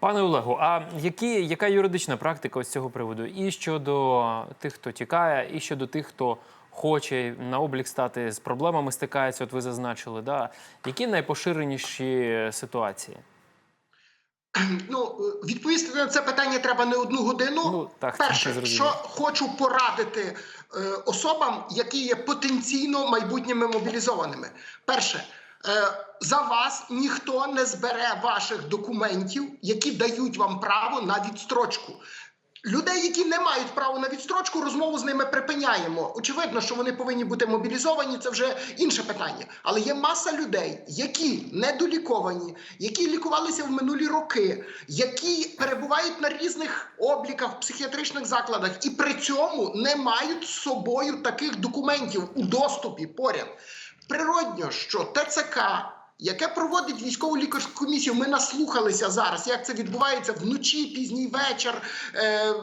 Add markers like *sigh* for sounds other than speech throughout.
Пане Олегу, а які, яка юридична практика з цього приводу? І щодо тих, хто тікає, і щодо тих, хто хоче на облік стати з проблемами стикається, от ви зазначили, да? які найпоширеніші ситуації? *clears throat* Ну, відповісти на це питання треба не одну годину. Ну, так, Перше, що хочу порадити е, особам, які є потенційно майбутніми мобілізованими. Перше, за вас ніхто не збере ваших документів, які дають вам право на відстрочку. Людей, які не мають права на відстрочку, розмову з ними припиняємо. Очевидно, що вони повинні бути мобілізовані, це вже інше питання. Але є маса людей, які недоліковані, які лікувалися в минулі роки, які перебувають на різних обліках психіатричних закладах і при цьому не мають з собою таких документів у доступі поряд. Природньо, що ТЦК яке проводить військову лікарську комісію. Ми наслухалися зараз, як це відбувається вночі, пізній вечір. Е,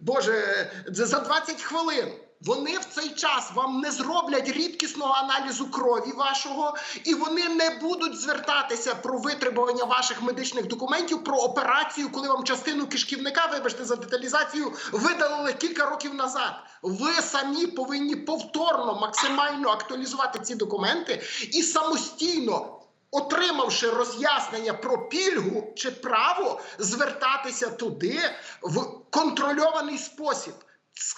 Боже, за за 20 хвилин. Вони в цей час вам не зроблять рідкісного аналізу крові вашого, і вони не будуть звертатися про витребування ваших медичних документів про операцію, коли вам частину кишківника, вибачте за деталізацію, видалили кілька років назад. Ви самі повинні повторно максимально актуалізувати ці документи і самостійно отримавши роз'яснення про пільгу чи право звертатися туди в контрольований спосіб.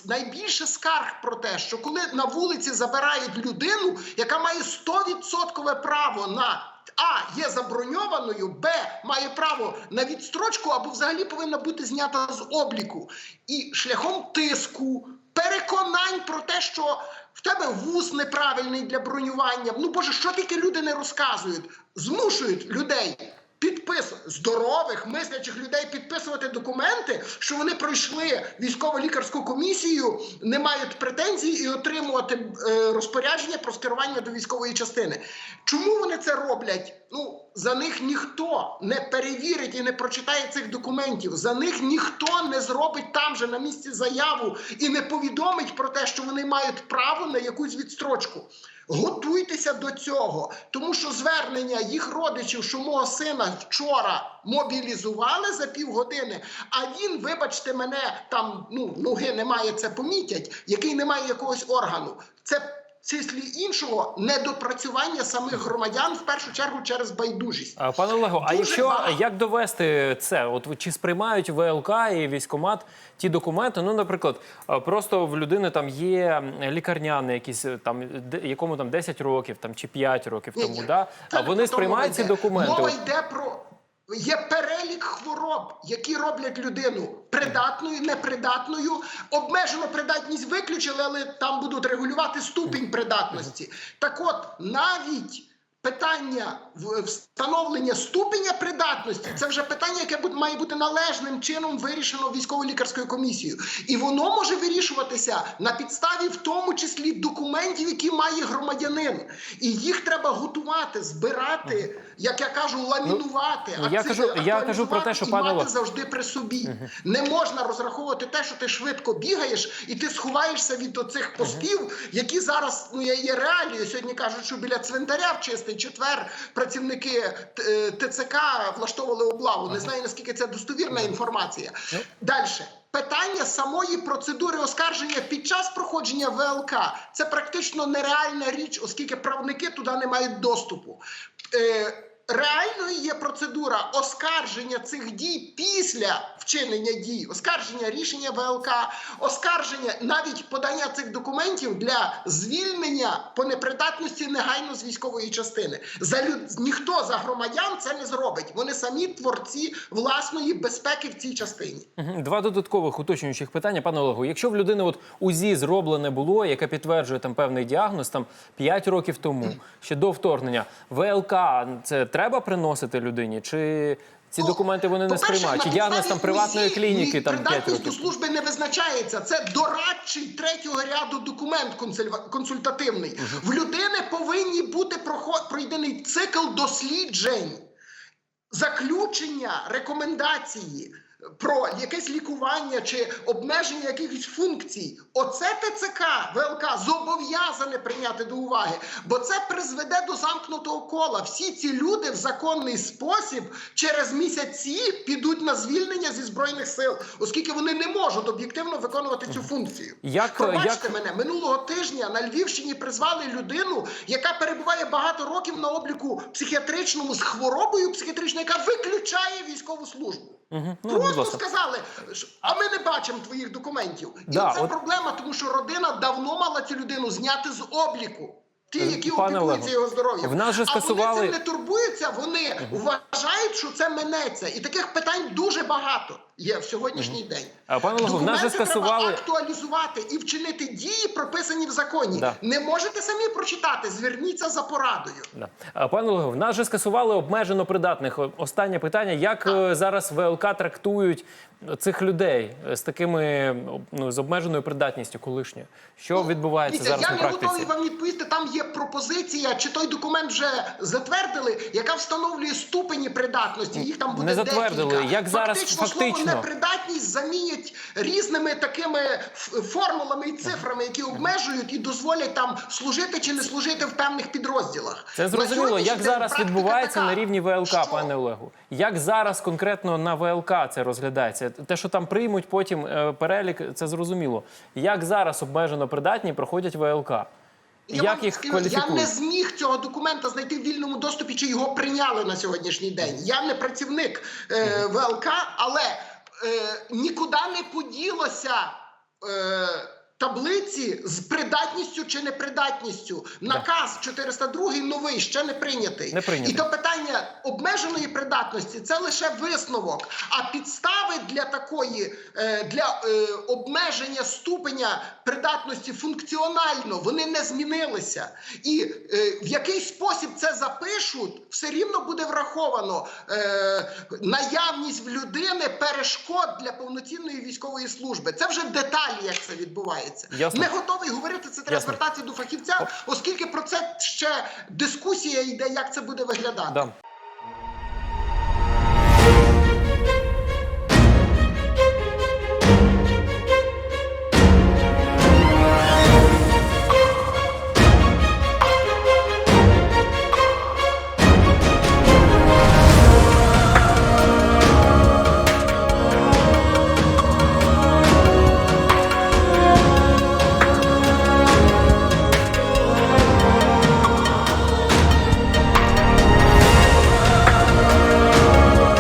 Найбільше скарг про те, що коли на вулиці забирають людину, яка має 100% право на А є заброньованою, Б має право на відстрочку або взагалі повинна бути знята з обліку. І шляхом тиску, переконань про те, що в тебе вуз неправильний для бронювання. Ну боже, що тільки люди не розказують, змушують людей. Підписувати здорових, мислячих людей підписувати документи, що вони пройшли військово-лікарську комісію, не мають претензій і отримувати е, розпорядження про скерування до військової частини. Чому вони це роблять? Ну за них ніхто не перевірить і не прочитає цих документів. За них ніхто не зробить там же на місці заяву і не повідомить про те, що вони мають право на якусь відстрочку. Готуйтеся до цього, тому що звернення їх родичів, що мого сина вчора мобілізували за півгодини, а він, вибачте мене, там ну ноги немає, це помітять, який не має якогось органу. Це числі іншого недопрацювання самих громадян в першу чергу через байдужість. А, Пане Олегу, а якщо багато. як довести це? От чи сприймають ВЛК і військомат ті документи? Ну, наприклад, просто в людини там є лікарняний якісь е, там якому там 10 років там чи 5 років Ні, тому. ні. Да? А вони сприймають ці документи. Мова йде про. Є перелік хвороб, які роблять людину придатною, непридатною. Обмежено придатність виключили, але там будуть регулювати ступінь придатності. Так от, навіть питання встановлення ступеня придатності це вже питання, яке має бути належним чином вирішено військово-лікарською комісією. І воно може вирішуватися на підставі, в тому числі, документів, які має громадянин. І їх треба готувати, збирати, як я кажу, ламінувати. ну, я кажу- я кажу про те, що, пане мати завжди при собі. Не можна розраховувати те, що ти швидко бігаєш, і ти сховаєшся від оцих постів, які зараз ну є, є реалією. Сьогодні кажуть, що біля цвинтаря в чистий четвер працівники е, ТЦК влаштовували облаву. Не знаю наскільки це достовірна інформація. Далі. Питання самої процедури оскарження під час проходження ВЛК це практично нереальна річ, оскільки правники туди не мають доступу. Реальною є процедура оскарження цих дій після вчинення дій, оскарження рішення ВЛК, оскарження навіть подання цих документів для звільнення по непридатності негайно з військової частини. За люд... ніхто за громадян це не зробить. Вони самі творці власної безпеки в цій частині. Два додаткових уточнюючих питання, пане Олегу. Якщо в людини от УЗІ зроблене було, яке підтверджує там певний діагноз, там 5 років тому, ще до вторгнення, ВЛК це треба приносити людині? Чи ці документи вони не Ну, сприймають? Чи на діагноз там приватної клініки там 5 придатність до служби не визначається. Це дорадчий третього ряду документ консультативний. В людини повинні бути пройдений цикл досліджень, заключення, рекомендації. Про якесь лікування чи обмеження якихось функцій. Оце ТЦК ВЛК зобов'язане прийняти до уваги, бо це призведе до замкнутого кола. Всі ці люди в законний спосіб через місяці підуть на звільнення зі збройних сил, оскільки вони не можуть об'єктивно виконувати цю функцію. Як- Пробачте як- мене минулого тижня на Львівщині призвали людину, яка перебуває багато років на обліку психіатричному з хворобою психіатричною, яка виключає військову службу. Угу. Ну, будь ласка. сказали, а ми не бачимо твоїх документів. І Да, це от- проблема, тому що родина давно мала цю людину зняти з обліку. Ті, які Е, Пане опікуються Олегу, його здоров'ям. в нас же А вони скасували- цим не турбуються, вони вважають, що це минеться. І таких питань дуже багато є в сьогоднішній день. А, пане Олегу, в нас же скасували- треба актуалізувати і вчинити дії, прописані в законі. Да. Не можете самі прочитати, зверніться за порадою. Да. А, Пане Олегу, в нас же скасували обмежено придатних. Останнє питання: як е, зараз ВЛК трактують цих людей е, з такими ну, з обмеженою придатністю колишньою? Що відбувається зараз я на не практиці? готовий вам відповісти. Там є пропозиція, чи той документ вже затвердили, яка встановлює ступені придатності. Їх там буде Не затвердили. декілька. Як зараз фактично, фактично? слово непридатність замінять різними такими формулами і цифрами, які обмежують і дозволять там служити чи не служити в певних підрозділах. Це зрозуміло. Як зараз відбувається така, на рівні ВЛК, що пане Олегу? Як зараз конкретно на ВЛК це розглядається? Те, що там приймуть потім е, перелік, це зрозуміло. Як зараз обмежено придатні проходять ВЛК? Я Як вам їх скажу, Я не зміг цього документа знайти в вільному доступі, чи його прийняли на сьогоднішній день. Я не працівник е, ВЛК, але е, нікуди не поділося. Е, Таблиці з придатністю чи непридатністю. Наказ 402 новий ще не прийнятий. Не прийнятий. І до питання обмеженої придатності це лише висновок. А підстави для такої е, для е, обмеження ступеня придатності функціонально вони не змінилися. І е, в який спосіб це запишуть, все рівно буде враховано наявність в людини перешкод для повноцінної військової служби. Це вже деталі, як це відбувається. Ясно. Не готовий говорити. Це треба звертатися до фахівця, оскільки про це ще дискусія йде, як це буде виглядати. Да.